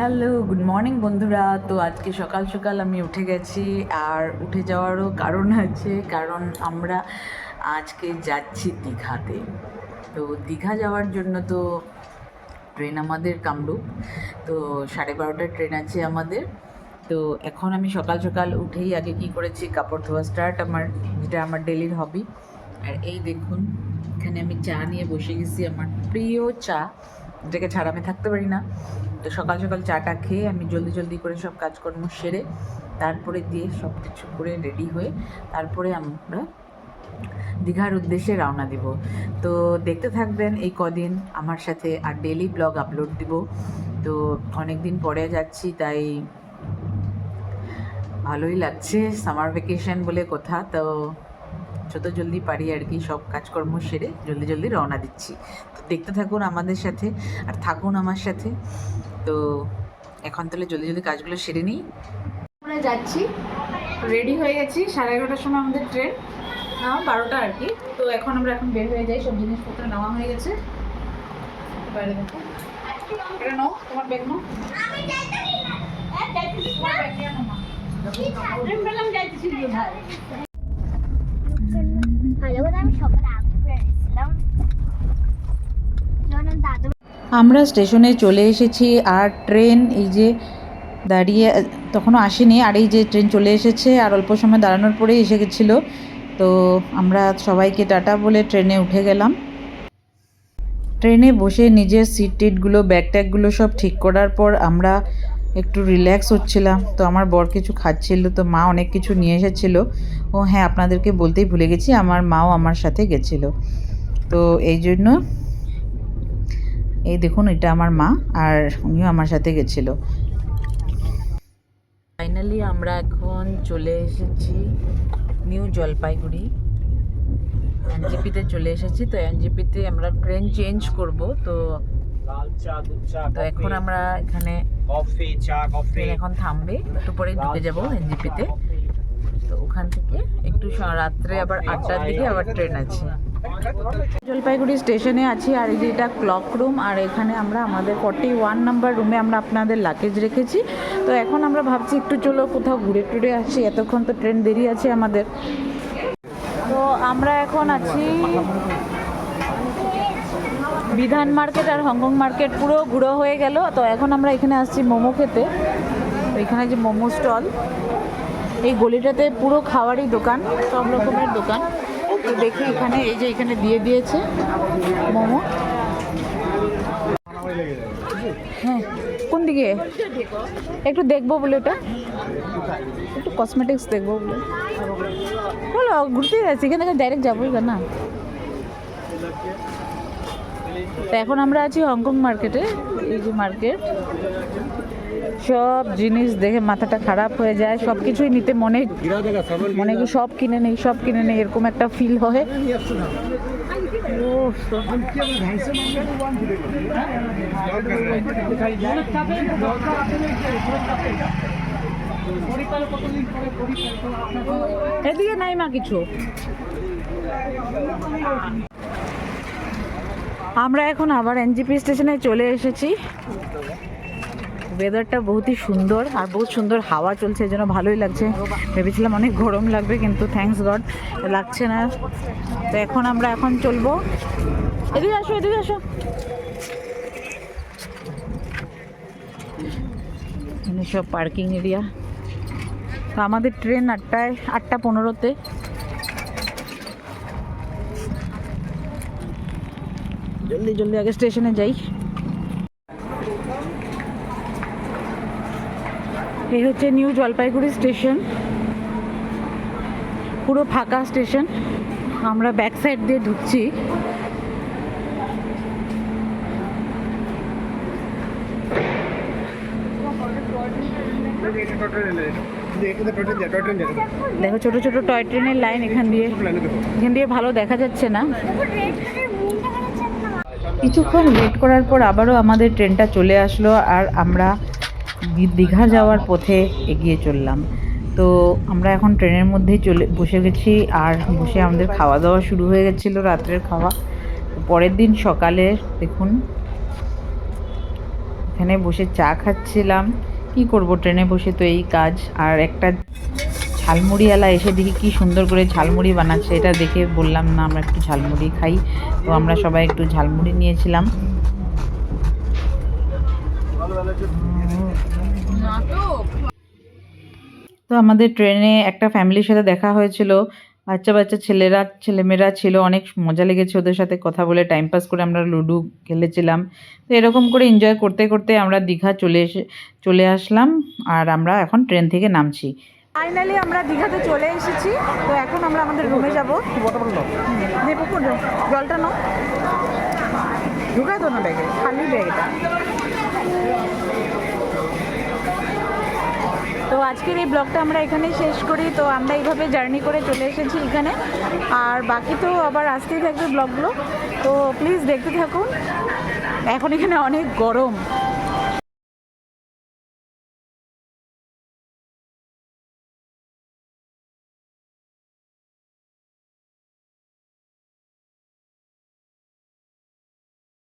Hello, good morning বন্ধুরা। তো আজকে সকাল সকাল আমি উঠে গেছি, আর উঠে যাওয়ারও কারণ আছে, কারণ আমরা আজকে যাচ্ছি দীঘাতে। তো দীঘা যাওয়ার জন্য তো ট্রেন আমাদের কামরূপ, তো সাড়ে বারোটার ট্রেন আছে আমাদের। তো এখন আমি সকাল সকাল উঠেই আগে কি করেছি, কাপড় ধোয়া স্টার্ট আমার, যেটা আমার ডেলির হবি আর এই দেখুন, এখানে আমি চা নিয়ে বসে গেছি, আমার প্রিয় চা। যেটাকে ছাড়া আমি থাকতে পারি না। তো সকাল সকাল চাটা খেয়ে আমি জলদি জলদি করে সব কাজকর্ম সেরে তারপরে দিয়ে সব কিছু করে রেডি হয়ে তারপরে আমরা দীঘার উদ্দেশ্যে রওনা দিব। তো দেখতে থাকবেন এই কদিন আমার সাথে আর ডেলি ব্লগ আপলোড দিব। তো অনেক দিন পরে যাচ্ছি তাই ভালোই লাগছে। সামার ভ্যাকেশন বলে কথা। তো যত জলদি পারি আর কি সব কাজকর্ম সেরে জলদি জলদি রওনা দিচ্ছি। তো দেখতে থাকুন আমাদের সাথে আর থাকুন আমার সাথে। তো এখন তাহলে জলদি জলদি কাজগুলো সেরে নিই। আমরা যাচ্ছি। রেডি হয়ে গেছি। সাড়ে এগারোটার সময় আমাদের ট্রেন। হ্যাঁ বারোটা আর কি। তো এখন আমরা এখন বের হয়ে যাই। সব জিনিসপত্র নেওয়া হয়ে গেছে। বাইরে দেখো। এটা নাও তোমার ব্যাগ নাও। তোমার ব্যাগ নিয়ে নাও আমরা স্টেশনে চলে এসেছি আর ট্রেন এই যে দাঁড়িয়ে, তখনও আসেনি। আর এই যে ট্রেন চলে এসেছে আর অল্প সময় দাঁড়ানোর পরেই এসে গেছিল। তো আমরা সবাইকে টাটা বলে ট্রেনে উঠে গেলাম। ট্রেনে বসে নিজের সিট টিটগুলো, ব্যাগ ট্যাগগুলো সব ঠিক করার পর আমরা একটু রিল্যাক্স হচ্ছিলাম। তো আমার বর কিছু খাচ্ছিল, তো মা অনেক কিছু নিয়ে এসেছিল। ও হ্যাঁ আপনাদেরকে বলতেই ভুলে গেছি আমার মাও আমার সাথে গেছিল। তো এই জন্য এই দেখুন এটা আমার মা আর উনিও আমার সাথে গেছিল। ফাইনালি আমরা এখন চলে এসেছি নিউ জলপাইগুড়ি। এনজিপিতে চলে এসেছি তো এনজিপিতে আমরা ট্রেন চেঞ্জ করব তো লাল চা দুধ চা তো এখন আমরা এখানে কফি চা এখন থামবে একটু পরে ঢুকে যাব এনজিপিতে। তো ওখান থেকে। একটু রাত্রে আবার আটটার দিকে আবার ট্রেন আছে। জলপাইগুড়ি স্টেশনে আছি আর এই যে এটা ক্লক রুম আর এখানে আমরা আমাদের ফর্টি ওয়ান নাম্বার রুমে আমরা আপনাদের লাগেজ রেখেছি। তো এখন আমরা ভাবছি একটু চলো কোথাও ঘুরে টুরে আসি এতক্ষণ তো ট্রেন দেরি আছে আমাদের। তো আমরা এখন আছি বিধান মার্কেট আর হংকং মার্কেট পুরো ঘুরো হয়ে গেল। তো এখন আমরা এখানে আসছি মোমো খেতে। এখানে যে মোমো স্টল। এই গলিটাতে পুরো খাওয়ারই দোকান, সব রকমের দোকান। তো দেখি এখানে, এই যে এখানে দিয়ে দিয়েছে মোমো। হ্যাঁ কোন দিকে? একটু দেখব বলে ওটা। একটু কসমেটিক্স দেখব বলে। বলো, ঘুরতে যাচ্ছি, এখান থেকে ডাইরেক্ট যাবোই না। তো এখন আমরা আছি হংকং মার্কেটে এই যে মার্কেট সব জিনিস দেখে মাথাটা খারাপ হয়ে যায় সব কিছুই নিতে মনে মনে কি সব কিনে নেই, সব কিনে নেই, এরকম একটা ফিল হয়। এদিকে নাই মা কিছু। আমরা এখন আবার এনজিপি স্টেশনে চলে এসেছি। ওয়েদারটা বহুতই সুন্দর আর বহুত সুন্দর হাওয়া চলছে, এই জন্য ভালোই লাগছে। ভেবেছিলাম অনেক গরম লাগবে, কিন্তু থ্যাঙ্কস গড লাগছে না। তো এখন আমরা এখন চলবো। এদিকে আসো এদিকে আসো। সব পার্কিং এরিয়া তো আমাদের ট্রেন আটটায়, আটটা পনেরোতে। জলদি জলদি আগে স্টেশনে যাই। এই হচ্ছে নিউ জলপাইগুড়ি স্টেশন। পুরো ফাঁকা স্টেশন। আমরা ব্যাক সাইড দিয়ে ঢুকছি। দেখো ছোট ছোট টয় ট্রেনের লাইন এখান দিয়ে। এখান দিয়ে ভালো দেখা যাচ্ছে না। কিছুক্ষণ ওয়েট করার পর আবারও আমাদের ট্রেনটা চলে আসলো আর আমরা দীঘা যাওয়ার পথে এগিয়ে চললাম। তো আমরা এখন ট্রেনের মধ্যেই চলে বসে গেছি আর বসে আমাদের খাওয়া দাওয়া শুরু হয়ে গেছিল রাত্রের খাওয়া। পরের দিন সকালে দেখুন, এখানে বসে চা খাচ্ছিলাম। কি করব ট্রেনে বসে তো এই কাজ। আর একটা ঝালমুড়িওয়ালা এসে দেখি কি সুন্দর করে ঝালমুড়ি বানাচ্ছে। এটা দেখে বললাম, না, আমরা একটু ঝালমুড়ি খাই। তো আমরা সবাই একটু ঝালমুড়ি নিয়েছিলাম। তো আমাদের ট্রেনে একটা ফ্যামিলির সাথে দেখা হয়েছিল। বাচ্চা বাচ্চা ছেলেরা, ছেলেমেয়েরা ছিল, অনেক মজা লেগেছে ওদের সাথে কথা বলে টাইম পাস করে আমরা লুডু খেলেছিলাম। তো এরকম করে এনজয় করতে করতে আমরা দীঘা চলে এসে, চলে আসলাম আর আমরা এখন ট্রেন থেকে নামছি। ফাইনালি আমরা দীঘাতে চলে এসেছি। তো এখন আমরা আমাদের রুমে যাব। জলটা নাও। ঢুকায় তো না ব্যাগে, খালি ব্যাগটা। তো আজকের এই ব্লগটা আমরা এখানেই শেষ করি। তো আমরা এইভাবে জার্নি করে চলে এসেছি এখানে। আর বাকি তো আবার আসতেই থাকবে ব্লগগুলো। তো প্লিজ দেখতে থাকুন। এখন এখানে অনেক গরম।